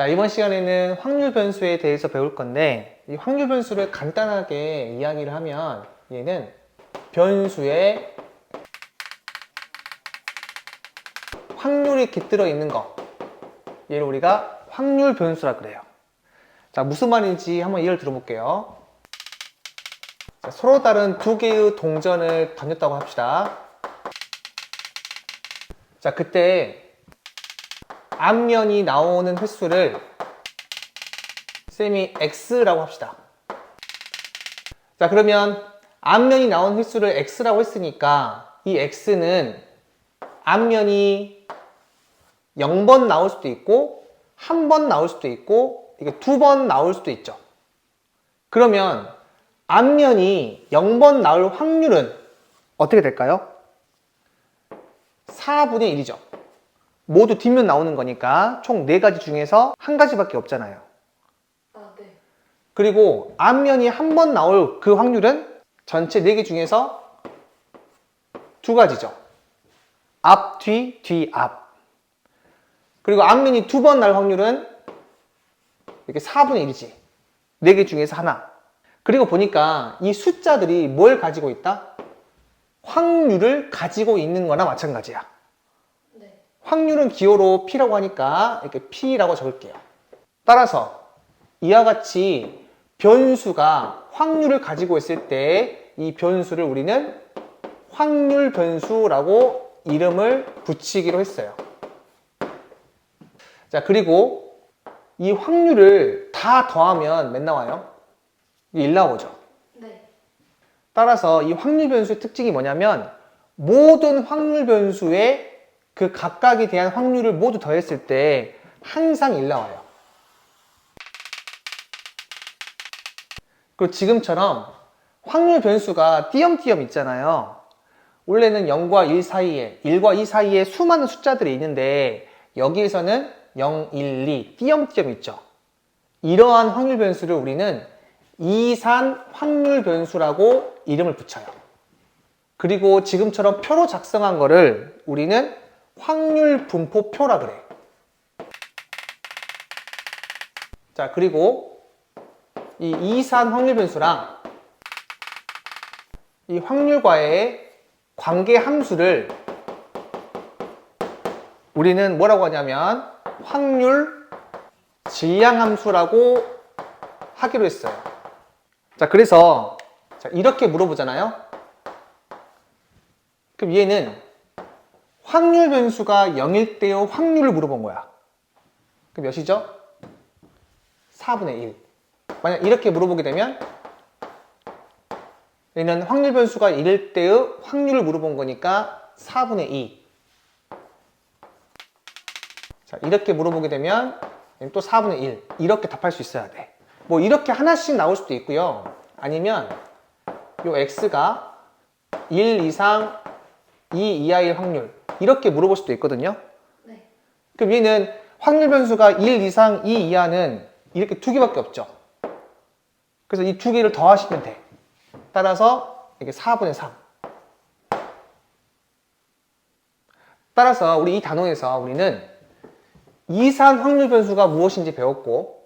자, 이번 시간에는 확률 변수에 대해서 배울 건데, 이 확률 변수를 간단하게 이야기를 하면, 얘는 변수에 확률이 깃들어 있는 거. 얘를 우리가 확률 변수라 그래요. 자, 무슨 말인지 한번 예를 들어볼게요. 자, 서로 다른 두 개의 동전을 던졌다고 합시다. 자, 그때 앞면이 나오는 횟수를 쌤이 x라고 합시다. 자, 그러면 앞면이 나온 횟수를 x라고 했으니까 이 x는 앞면이 0번 나올 수도 있고 한 번 나올 수도 있고 이게 두 번 나올 수도 있죠. 그러면 앞면이 0번 나올 확률은 어떻게 될까요? 4분의 1이죠. 모두 뒷면 나오는 거니까 총 4가지 중에서 한 가지밖에 없잖아요. 아, 네. 그리고 앞면이 한 번 나올 그 확률은 전체 4개 중에서 두 가지죠. 앞, 뒤, 뒤, 앞. 그리고 앞면이 두 번 날 확률은 이렇게 4분의 1이지. 4개 중에서 하나. 그리고 보니까 이 숫자들이 뭘 가지고 있다? 확률을 가지고 있는 거나 마찬가지야. 네. 확률은 기호로 P라고 하니까 이렇게 P라고 적을게요. 따라서 이와 같이 변수가 확률을 가지고 있을 때 이 변수를 우리는 확률 변수라고 이름을 붙이기로 했어요. 자, 그리고 이 확률을 다 더하면 몇 나와요? 1 나오죠. 네. 따라서 이 확률 변수의 특징이 뭐냐면 모든 확률 변수의 그 각각에 대한 확률을 모두 더했을 때 항상 1 나와요. 그리고 지금처럼 확률 변수가 띄엄띄엄 있잖아요. 원래는 0과 1 사이에, 1과 2 사이에 수많은 숫자들이 있는데 여기에서는 0, 1, 2 띄엄띄엄 있죠. 이러한 확률 변수를 우리는 이산 확률 변수라고 이름을 붙여요. 그리고 지금처럼 표로 작성한 거를 우리는 확률 분포표라 그래. 자, 그리고 이 이산 확률 변수랑 이 확률과의 관계 함수를 우리는 뭐라고 하냐면 확률 질량 함수라고 하기로 했어요. 자, 그래서 자, 이렇게 물어보잖아요. 그럼 얘는 확률 변수가 0일 때의 확률을 물어본 거야. 그럼 몇이죠? 4분의 1. 만약 이렇게 물어보게 되면 얘는 확률 변수가 1일 때의 확률을 물어본 거니까 4분의 2. 자, 이렇게 물어보게 되면 또 4분의 1. 이렇게 답할 수 있어야 돼. 뭐 이렇게 하나씩 나올 수도 있고요. 아니면 요 x가 1 이상 2 이하일 확률 이렇게 물어볼 수도 있거든요. 네. 그럼 얘는 확률 변수가 1 이상 2 이하는 이렇게 두 개밖에 없죠. 그래서 이 두 개를 더하시면 돼. 따라서 이게 4분의 3. 따라서 우리 이 단원에서 우리는 이산 확률 변수가 무엇인지 배웠고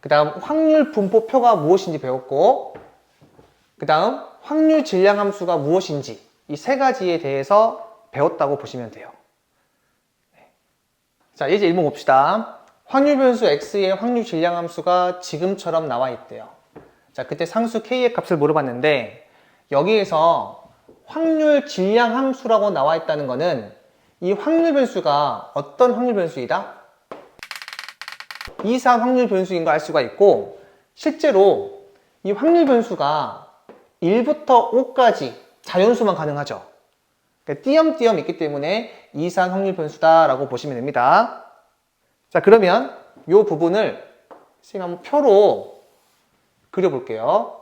그 다음 확률 분포표가 무엇인지 배웠고 그 다음 확률 질량 함수가 무엇인지 이 세 가지에 대해서 배웠다고 보시면 돼요. 네. 자 이제 일본 봅시다. 확률 변수 x의 확률 질량 함수가 지금처럼 나와 있대요. 자 그때 상수 k의 값을 물어봤는데 여기에서 확률 질량 함수라고 나와 있다는 거는 이 확률 변수가 어떤 확률 변수이다? 이산 확률 변수인 거알 수가 있고 실제로 이 확률 변수가 1부터 5까지 자연수만 가능하죠. 그러니까 띄엄띄엄 있기 때문에 이산 확률 변수다라고 보시면 됩니다. 자 그러면 이 부분을 선생님 한번 표로 그려볼게요.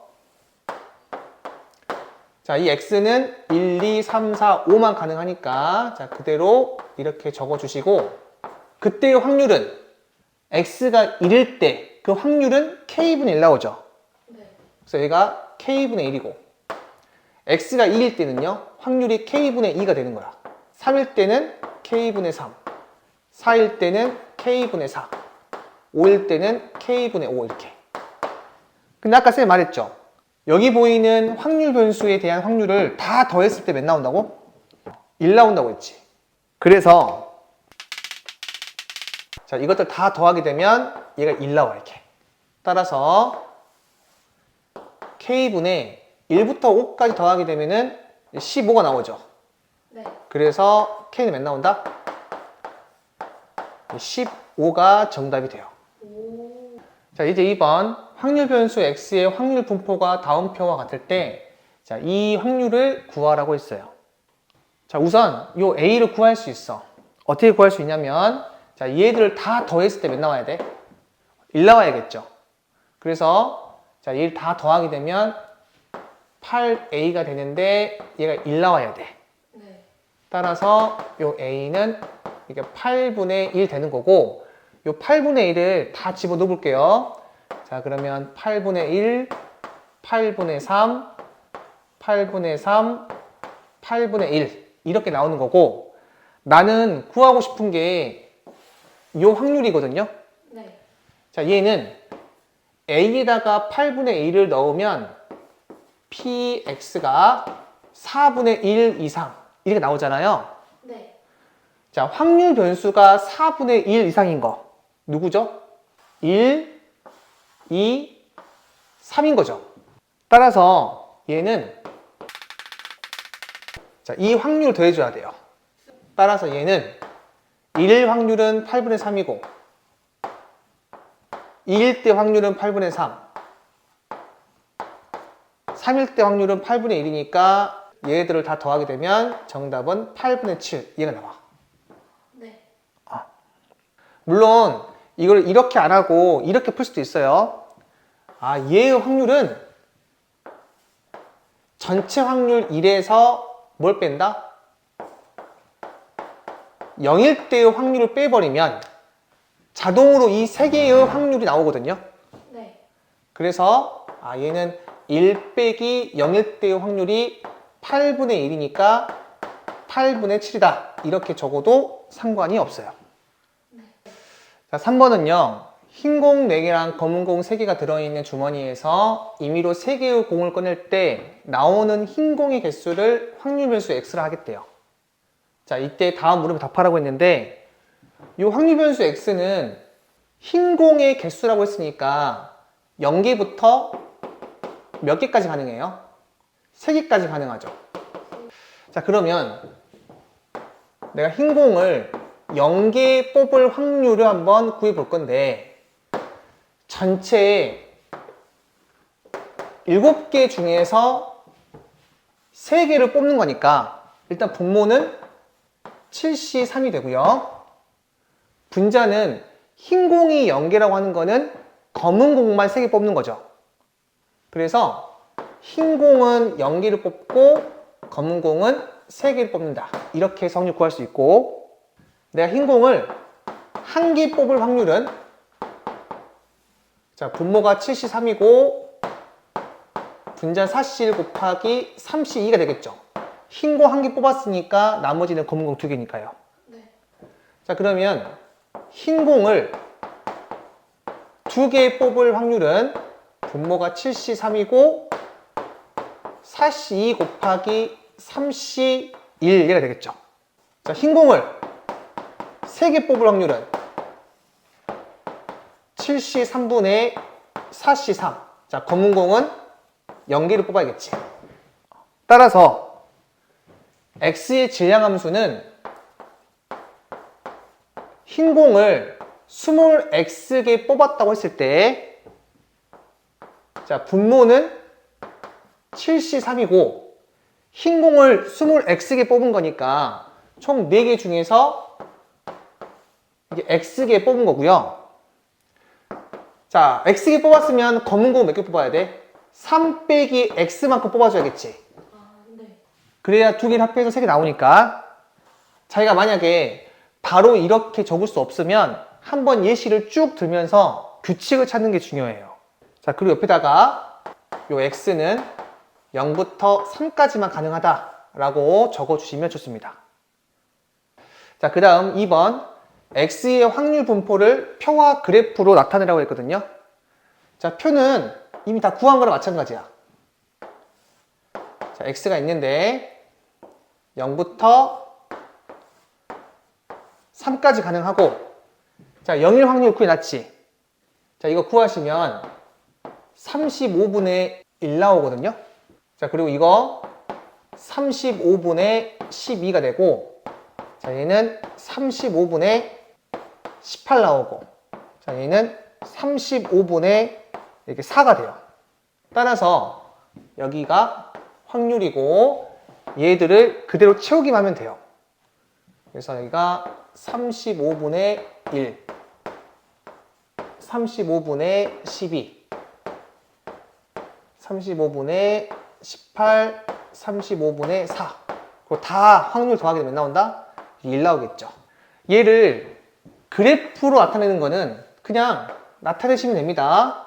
자, 이 x는 1, 2, 3, 4, 5만 가능하니까 자 그대로 이렇게 적어주시고 그때의 확률은 x가 1일 때 그 확률은 k분의 1 나오죠. 네. 그래서 얘가 k분의 1이고 x가 2일 때는요 확률이 k분의 2가 되는 거야 3일 때는 k분의 3 4일 때는 k분의 4 5일 때는 K분의 5 이렇게. 근데 아까 쌤 말했죠. 여기 보이는 확률 변수에 대한 확률을 다 더했을 때 몇 나온다고? 1 나온다고 했지. 그래서 자 이것들 다 더하게 되면 얘가 1 나와 이렇게. 따라서 K분의 1부터 5까지 더하게 되면은 15가 나오죠. 네. 그래서 K는 몇 나온다? 15가 정답이 돼요. 오. 자, 이제 2번. 확률 변수 X의 확률 분포가 다음표와 같을 때, 자, 이 확률을 구하라고 했어요. 자, 우선 요 A를 구할 수 있어. 어떻게 구할 수 있냐면, 자, 얘들을 다 더했을 때 몇 나와야 돼? 1 나와야겠죠. 그래서, 자, 얘를 다 더하게 되면 8A가 되는데, 얘가 1 나와야 돼. 네. 따라서 요 A는 이게 8분의 1 되는 거고 요 8분의 1을 다 집어넣어 볼게요. 자, 그러면 8분의 1, 8분의 3, 8분의 3, 8분의 1 이렇게 나오는 거고 나는 구하고 싶은 게 요 확률이거든요. 네. 자, 얘는 A에다가 8분의 1을 넣으면 PX가 4분의 1 이상 이렇게 나오잖아요. 네. 자, 확률 변수가 4분의 1 이상인 거. 누구죠? 1, 2, 3인 거죠. 따라서 얘는 자, 이 확률을 더해줘야 돼요. 따라서 얘는 1일 확률은 8분의 3이고 2일 때 확률은 8분의 3 3일 때 확률은 8분의 1이니까 얘들을 다 더하게 되면 정답은 8분의 7 얘가 나와. 네. 물론 이걸 이렇게 안 하고 이렇게 풀 수도 있어요. 아, 얘의 확률은 전체 확률 1에서 뭘 뺀다? 0일 때의 확률을 빼버리면 자동으로 이 세 개의 확률이 나오거든요. 네. 그래서 아, 얘는 1 빼기 0일 때의 확률이 8분의 1이니까 8분의 7이다. 이렇게 적어도 상관이 없어요. 자, 3번은요. 흰 공 4개랑 검은 공 3개가 들어있는 주머니에서 임의로 3개의 공을 꺼낼 때 나오는 흰 공의 개수를 확률 변수 x라 하겠대요. 자, 이때 다음 물음을 답하라고 했는데 이 확률 변수 x는 흰 공의 개수라고 했으니까 0개부터 몇 개까지 가능해요? 3개까지 가능하죠. 자, 그러면 내가 흰 공을 0개 뽑을 확률을 한번 구해 볼 건데 전체 7개 중에서 3개를 뽑는 거니까 일단 분모는 7C3이 되고요. 분자는 흰 공이 0개라고 하는 거는 검은 공만 3개 뽑는 거죠. 그래서 흰 공은 0개를 뽑고 검은 공은 3개를 뽑는다. 이렇게 해서 확률 구할 수 있고 내가 흰 공을 한 개 뽑을 확률은 자 분모가 73이고 분자 4C1 곱하기 3C2가 되겠죠. 흰 공 한 개 뽑았으니까 나머지는 검은 공 두 개니까요. 네. 자 그러면 흰 공을 두 개 뽑을 확률은 분모가 7C3이고 4C2 곱하기 3C1 얘가 되겠죠. 자, 흰 공을 세 개 뽑을 확률은 7C3분의 4C3. 자, 검은 공은 0개를 뽑아야겠지. 따라서 x의 질량 함수는 흰 공을 20x개 뽑았다고 했을 때, 자, 분모는 7C3이고, 흰 공을 20x개 뽑은 거니까, 총 4개 중에서, 이게 x개 뽑은 거고요. 자, x개 뽑았으면 검은 공 몇 개 뽑아야 돼? 3 빼기 x만큼 뽑아줘야겠지. 그래야 두 개를 합해서 세 개 나오니까 자기가 만약에 바로 이렇게 적을 수 없으면 한번 예시를 쭉 들면서 규칙을 찾는 게 중요해요. 자, 그리고 옆에다가 요 x는 0부터 3까지만 가능하다라고 적어 주시면 좋습니다. 자, 그 다음 2번 x의 확률 분포를 표와 그래프로 나타내라고 했거든요. 자, 표는 이미 다 구한 거랑 마찬가지야. 자, x가 있는데 0부터 3까지 가능하고 자, 0일 확률 구해놨지. 자, 이거 구하시면 35분의 1 나오거든요. 자, 그리고 이거 35분의 12가 되고 자, 얘는 35분의 18 나오고 자, 얘는 35분의 이렇게 4가 돼요. 따라서 여기가 확률이고 얘들을 그대로 채우기만 하면 돼요. 그래서 여기가 35분의 1, 35분의 12, 35분의 18, 35분의 4. 그리고 다 확률 더하게 되면 나온다? 1 나오겠죠. 얘를 그래프로 나타내는 거는 그냥 나타내시면 됩니다.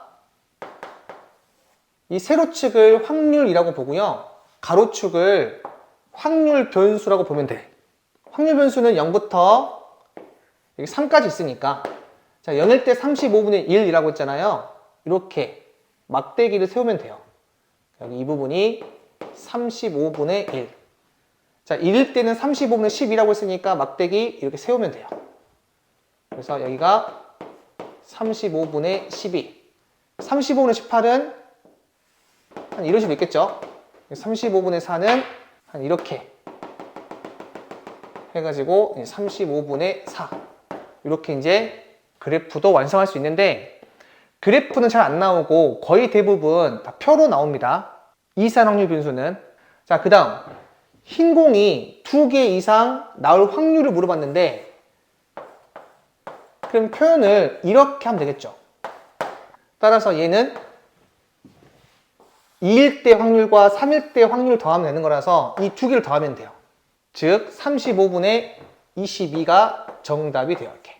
이 세로축을 확률이라고 보고요. 가로축을 확률 변수라고 보면 돼. 확률 변수는 0부터 여기 3까지 있으니까 자 0일 때 35분의 1이라고 했잖아요. 이렇게 막대기를 세우면 돼요. 여기 이 부분이 35분의 1. 자 1일 때는 35분의 10이라고 했으니까 막대기 이렇게 세우면 돼요. 그래서 여기가 35분의 12. 35분의 18은 한 이런 식으로 있겠죠. 35분의 4는 한 이렇게 해가지고 35분의 4 이렇게 이제 그래프도 완성할 수 있는데 그래프는 잘 안 나오고 거의 대부분 다 표로 나옵니다. 이산 확률 변수는 자 그 다음 흰 공이 두 개 이상 나올 확률을 물어봤는데 그럼 표현을 이렇게 하면 되겠죠. 따라서 얘는 2일 때 확률과 3일 때 확률 더하면 되는 거라서 이 두 개를 더하면 돼요. 즉 35분의 22가 정답이 돼요. 이렇게.